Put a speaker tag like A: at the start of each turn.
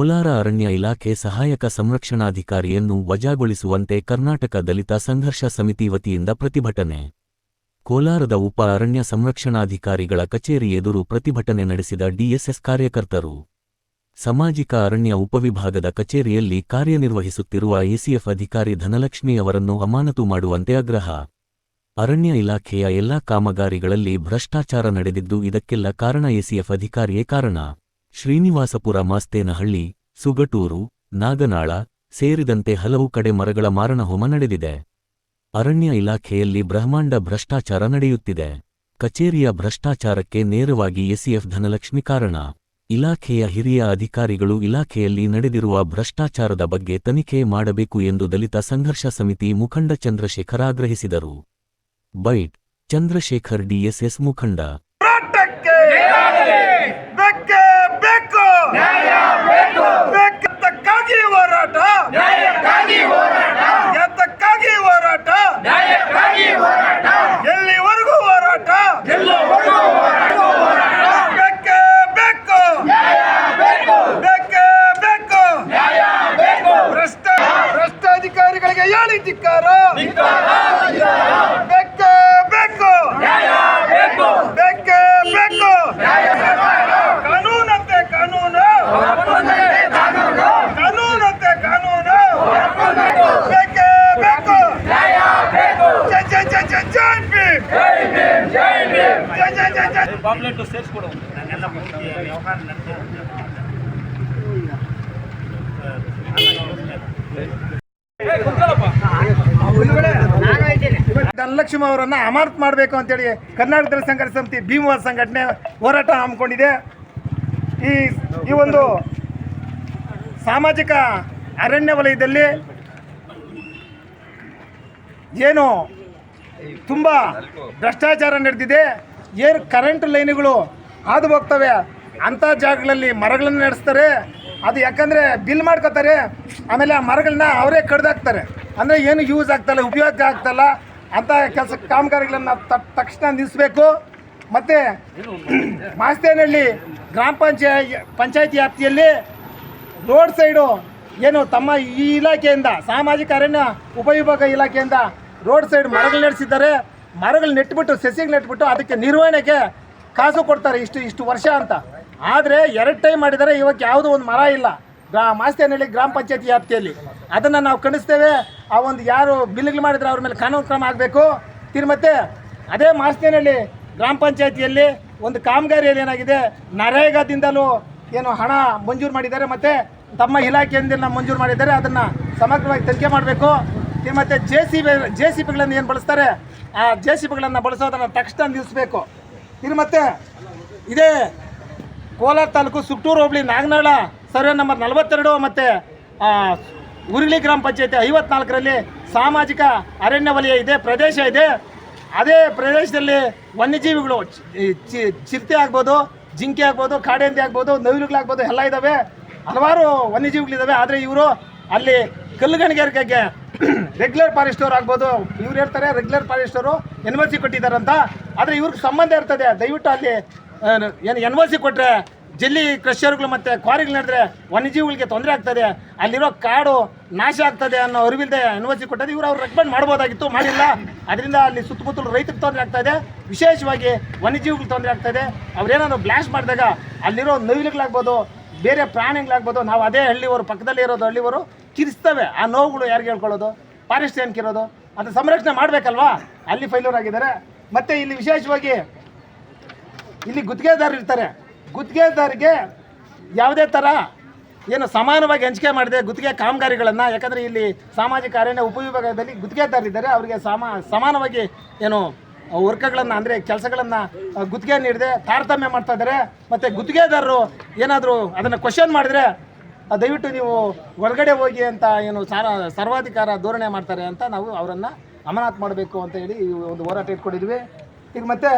A: ಕೋಲಾರ ಅರಣ್ಯ ಇಲಾಖೆ ಸಹಾಯಕ ಸಂರಕ್ಷಣಾಧಿಕಾರಿಯನ್ನು ವಜಾಗೊಳಿಸುವಂತೆ ಕರ್ನಾಟಕ ದಲಿತ ಸಂಘರ್ಷ ಸಮಿತಿ ವತಿಯಿಂದ ಪ್ರತಿಭಟನೆ. ಕೋಲಾರದ ಉಪ ಅರಣ್ಯ ಸಂರಕ್ಷಣಾಧಿಕಾರಿಗಳ ಕಚೇರಿ ಎದುರು ಪ್ರತಿಭಟನೆ ನಡೆಸಿದ ಡಿಎಸ್ಎಸ್ ಕಾರ್ಯಕರ್ತರು. ಸಾಮಾಜಿಕ ಅರಣ್ಯ ಉಪವಿಭಾಗದ ಕಚೇರಿಯಲ್ಲಿ ಕಾರ್ಯನಿರ್ವಹಿಸುತ್ತಿರುವ ಎಸಿಎಫ್ ಅಧಿಕಾರಿ ಧನಲಕ್ಷ್ಮಿಯವರನ್ನು ಅಮಾನತು ಮಾಡುವಂತೆ ಆಗ್ರಹ. ಅರಣ್ಯ ಇಲಾಖೆಯ ಎಲ್ಲಾ ಕಾಮಗಾರಿಗಳಲ್ಲಿ ಭ್ರಷ್ಟಾಚಾರ ನಡೆದಿದ್ದು ಇದಕ್ಕೆಲ್ಲ ಕಾರಣ ಎಸಿಎಫ್ ಅಧಿಕಾರಿಯೇ ಕಾರಣ. ಶ್ರೀನಿವಾಸಪುರ ಮಾಸ್ತೇನಹಳ್ಳಿ, ಸುಗಟೂರು, ನಾಗನಾಳ ಸೇರಿದಂತೆ ಹಲವು ಕಡೆ ಮರಗಳ ಮಾರಣಹೋಮ ನಡೆದಿದೆ. ಅರಣ್ಯ ಇಲಾಖೆಯಲ್ಲಿ ಬ್ರಹ್ಮಾಂಡ ಭ್ರಷ್ಟಾಚಾರ ನಡೆಯುತ್ತಿದೆ. ಕಚೇರಿಯ ಭ್ರಷ್ಟಾಚಾರಕ್ಕೆ ನೇರವಾಗಿ ಎಸಿಎಫ್ ಧನಲಕ್ಷ್ಮಿ ಕಾರಣ. ಇಲಾಖೆಯ ಹಿರಿಯ ಅಧಿಕಾರಿಗಳು ಇಲಾಖೆಯಲ್ಲಿ ನಡೆದಿರುವ ಭ್ರಷ್ಟಾಚಾರದ ಬಗ್ಗೆ ತನಿಖೆ ಮಾಡಬೇಕು ಎಂದು ದಲಿತ ಸಂಘರ್ಷ ಸಮಿತಿ ಮುಖಂಡ ಚಂದ್ರಶೇಖರ್ ಆಗ್ರಹಿಸಿದರು. ಬೈಟ್, ಚಂದ್ರಶೇಖರ್ ಡಿಎಸ್ಎಸ್ ಮುಖಂಡ
B: ಹೋರಾಟಕ್ಕೆ ಬೇಕೇ ಬೇಕು ಬೇಕದ್ದಕ್ಕಾಗಿ ಹೋರಾಟ. ನ್ಯಾಯಕ್ಕಾಗಿ ಹೋರಾಟ. ಎಲ್ಲಿವರೆಗೂ ಹೋರಾಟ. ಬೇಕೇ ಬೇಕು. ಬೇಕೇ ಬೇಕು. ಭ್ರಷ್ಟ ಭ್ರಷ್ಟ ಅಧಿಕಾರಿಗಳಿಗೆ ಹೇಳಿ ಧಿಕ್ಕಾರ ಬೇಕೇ ಬೇಕು ಬೇಕೇ ಬೇಕು ಕಾನೂನಂತೆ ಕಾನೂನು ಕಾನೂನಂತೆ ಕಾನೂನು ಬೇಕೇ ಬೇಕು ಜೈ ಜೈ ಜೈ ಜೈ ಜೈ ಭೀಮ್ ಜೈ ಜೈ ಜೈ ಜೈ
C: ಪಾಂಪ್ಲೆಟ್ ಸೇರಿಸ್ಕೊಡು.
B: ಧನಲಕ್ಷ್ಮಿ ಅವರನ್ನ ಅಮಾನತ್ ಮಾಡಬೇಕು ಅಂತೇಳಿ ಕರ್ನಾಟಕ ದಲಿತ ಸಂಘರ್ಷ ಸಮಿತಿ ಭೀಮವಾದ ಸಂಘಟನೆ ಹೋರಾಟ ಹಮ್ಮಿಕೊಂಡಿದೆ. ಈ ಈ ಒಂದು ಸಾಮಾಜಿಕ ಅರಣ್ಯ ವಲಯದಲ್ಲಿ ಏನು ತುಂಬ ಭ್ರಷ್ಟಾಚಾರ ನಡೆದಿದೆ. ಏನು ಕರೆಂಟ್ ಲೈನ್ಗಳು ಹಾದು ಹೋಗ್ತವೆ ಅಂಥ ಜಾಗಗಳಲ್ಲಿ ಮರಗಳನ್ನು ನಡೆಸ್ತಾರೆ. ಅದು ಯಾಕಂದರೆ ಬಿಲ್ ಮಾಡ್ಕೋತಾರೆ. ಆಮೇಲೆ ಆ ಮರಗಳನ್ನ ಅವರೇ ಕಡ್ದಾಕ್ತಾರೆ. ಅಂದರೆ ಏನು ಯೂಸ್ ಆಗ್ತಲ್ಲ ಉಪಯೋಗ ಆಗ್ತಲ್ಲ ಅಂಥ ಕೆಲಸ ಕಾಮಗಾರಿಗಳನ್ನು ತಟ್ ತಕ್ಷಣ ನಿಲ್ಲಿಸಬೇಕು ಮತ್ತು ಮಾಸ್ತೇನಹಳ್ಳಿ ಗ್ರಾಮ ಪಂಚಾಯ, ಪಂಚಾಯತಿ ವ್ಯಾಪ್ತಿಯಲ್ಲಿ ರೋಡ್ ಸೈಡು ಏನು ತಮ್ಮ ಈ ಇಲಾಖೆಯಿಂದ, ಸಾಮಾಜಿಕ ಅರಣ್ಯ ಉಪವಿಭಾಗ ಇಲಾಖೆಯಿಂದ ರೋಡ್ ಸೈಡ್ ಮರಗಳು ನಡೆಸಿದ್ದಾರೆ. ಮರಗಳು ನೆಟ್ಬಿಟ್ಟು ಸಸಿಗಳು ನೆಟ್ಬಿಟ್ಟು ಅದಕ್ಕೆ ನಿರ್ವಹಣೆಗೆ ಕಾಸು ಕೊಡ್ತಾರೆ ಇಷ್ಟು ಇಷ್ಟು ವರ್ಷ ಅಂತ. ಆದರೆ ಎರಡು ಟೈಮ್ ಮಾಡಿದರೆ ಇವಾಗ ಯಾವುದೋ ಒಂದು ಮರ ಇಲ್ಲ. ಗ್ರಾ ಮಾಸ್ತೇನಹಳ್ಳಿ ಗ್ರಾಮ ಪಂಚಾಯತಿ ವ್ಯಾಪ್ತಿಯಲ್ಲಿ. ಅದನ್ನು ನಾವು ಖಂಡಿಸ್ತೇವೆ. ಆ ಒಂದು ಯಾರು ಬಿಲ್ಗಳು ಮಾಡಿದ್ರೆ ಅವ್ರ ಮೇಲೆ ಕಾನೂನು ಕ್ರಮ ಆಗಬೇಕು. ತಿರ್ ಮತ್ತೆ ಅದೇ ಮಾಸ್ತೇನಹಳ್ಳಿ ಗ್ರಾಮ ಪಂಚಾಯತಿಯಲ್ಲಿ ಒಂದು ಕಾಮಗಾರಿಯಲ್ಲಿ ಏನಾಗಿದೆ, ನರೇಗಾದಿಂದಲೂ ಏನು ಹಣ ಮಂಜೂರು ಮಾಡಿದ್ದಾರೆ ಮತ್ತು ತಮ್ಮ ಇಲಾಖೆಯಿಂದ ಮಂಜೂರು ಮಾಡಿದ್ದಾರೆ. ಅದನ್ನು ಸಮಗ್ರವಾಗಿ ತನಿಖೆ ಮಾಡಬೇಕು. ಮತ್ತು J C B, J C ಬಿಗಳನ್ನು ಏನು ಬಳಸ್ತಾರೆ ಆ ಜೆ ಸಿ ಬಿಗಳನ್ನು ಬಳಸೋದನ್ನು ತಕ್ಷಣ ನಿಲ್ಲಿಸಬೇಕು ಇದು ಮತ್ತೆ ಇದೇ ಕೋಲಾರ ತಾಲೂಕು ಸುಟ್ಟೂರು ಹೋಬಳಿ ನಾಗನಾಳ ಸರ್ವೆ ನಂಬರ್ ನಲವತ್ತೆರಡು ಮತ್ತು ಉರುಳಿ ಗ್ರಾಮ ಪಂಚಾಯತಿ ಐವತ್ನಾಲ್ಕರಲ್ಲಿ ಸಾಮಾಜಿಕ ಅರಣ್ಯ ವಲಯ ಇದೆ, ಪ್ರದೇಶ ಇದೆ. ಅದೇ ಪ್ರದೇಶದಲ್ಲಿ ವನ್ಯಜೀವಿಗಳು ಚಿರತೆ ಆಗ್ಬೋದು, ಜಿಂಕೆ ಆಗ್ಬೋದು, ಕಾಡೆಂದಿ ಆಗ್ಬೋದು, ನವಿಲುಗಳಾಗ್ಬೋದು, ಎಲ್ಲ ಇದ್ದಾವೆ ಹಲವಾರು ವನ್ಯಜೀವಿಗಳಿದ್ದಾವೆ ಆದರೆ ಇವರು ಅಲ್ಲಿ ಕಲ್ಲುಗಣಿಗಾರಿಕೆಗೆ ರೆಗ್ಯುಲರ್ ಫಾರೆಸ್ಟರ್ ಆಗ್ಬೋದು. ಇವ್ರು ಹೇಳ್ತಾರೆ regular forester N O C ಕೊಟ್ಟಿದ್ದಾರಂತ. ಆದರೆ ಇವ್ರಿಗೆ ಸಂಬಂಧ ಇರ್ತದೆ. ದಯವಿಟ್ಟು ಅಲ್ಲಿ ಏನು ಎನ್ ಒ ಸಿ ಕೊಟ್ಟರೆ ಜಲ್ಲಿ ಕ್ರಷರ್ಗಳು ಮತ್ತು ಕ್ವಾರಿಗಳು ನಡೆದ್ರೆ ವನ್ಯಜೀವಿಗಳಿಗೆ ತೊಂದರೆ ಆಗ್ತದೆ. ಅಲ್ಲಿರೋ ಕಾಡು ನಾಶ ಆಗ್ತದೆ ಅನ್ನೋ ಅರಿವಿಲ್ಲದೆ ಎನ್ ಒ ಸಿ ಕೊಟ್ಟರೆ ಇವರು ಅವ್ರು ರೆಕಮೆಂಡ್ ಮಾಡ್ಬೋದಾಗಿತ್ತು, ಮಾಡಿಲ್ಲ. ಅದರಿಂದ ಅಲ್ಲಿ ಸುತ್ತಮುತ್ತಲು ರೈತರಿಗೆ ತೊಂದರೆ ಆಗ್ತಾಯಿದೆ ಇದೆ. ವಿಶೇಷವಾಗಿ ವನ್ಯಜೀವಿಗಳು ತೊಂದರೆ ಆಗ್ತದೆ ಅವ್ರೇನಾದ್ರು ಬ್ಲಾಸ್ಟ್ ಮಾಡಿದಾಗ ಅಲ್ಲಿರೋ ನವಿಲುಗಳಾಗ್ಬೋದು, ಬೇರೆ ಪ್ರಾಣಿಗಳಾಗ್ಬೋದು, ನಾವು ಅದೇ ಹಳ್ಳಿಯವರು, ಪಕ್ಕದಲ್ಲಿ ಇರೋದು ಹಳ್ಳಿಯವರು ಕಿರಿಸ್ತವೆ. ಆ ನೋವುಗಳು ಯಾರಿಗೆ ಹೇಳ್ಕೊಳ್ಳೋದು? ಫಾರೆಸ್ಟ್ ಏನ್ ಕಿರೋದು ಅದು ಸಂರಕ್ಷಣೆ ಮಾಡಬೇಕಲ್ವಾ? ಅಲ್ಲಿ ಫೈಲೂರ್ ಆಗಿದ್ದಾರೆ. ಮತ್ತು ಇಲ್ಲಿ ವಿಶೇಷವಾಗಿ ಇಲ್ಲಿ ಗುತ್ತಿಗೆದಾರರು ಇರ್ತಾರೆ. ಗುತ್ತಿಗೆದಾರಿಗೆ ಯಾವುದೇ ಥರ ಏನು ಸಮಾನವಾಗಿ ಹಂಚಿಕೆ ಮಾಡಿದೆ ಗುತ್ತಿಗೆ ಕಾಮಗಾರಿಗಳನ್ನು, ಯಾಕಂದರೆ ಇಲ್ಲಿ ಸಾಮಾಜಿಕ ಅರಣ್ಯ ಉಪವಿಭಾಗದಲ್ಲಿ ಗುತ್ತಿಗೆದಾರರಿದ್ದಾರೆ ಅವರಿಗೆ ಸಮ, ಸಮಾನವಾಗಿ ಏನು ವರ್ಕ್ಗಳನ್ನು, ಅಂದರೆ ಕೆಲಸಗಳನ್ನು, ಗುತ್ತಿಗೆ ನೀಡಿದೆ ತಾರತಮ್ಯ ಮಾಡ್ತಾ ಇದ್ದಾರೆ. ಮತ್ತು ಗುತ್ತಿಗೆದಾರರು ಏನಾದರೂ ಅದನ್ನು ಕ್ವಶನ್ ಮಾಡಿದರೆ ದಯವಿಟ್ಟು ನೀವು ಹೊರಗಡೆ ಹೋಗಿ ಅಂತ ಏನು ಸಾರ, ಸರ್ವಾಧಿಕಾರ ಧೋರಣೆ ಮಾಡ್ತಾರೆ ಅಂತ ನಾವು ಅವರನ್ನು ಅಮಾನತ್ ಮಾಡಬೇಕು ಅಂತ ಹೇಳಿ ಒಂದು ಹೋರಾಟ ಇಟ್ಕೊಂಡಿದ್ವಿ. ಈಗ ಮತ್ತೆ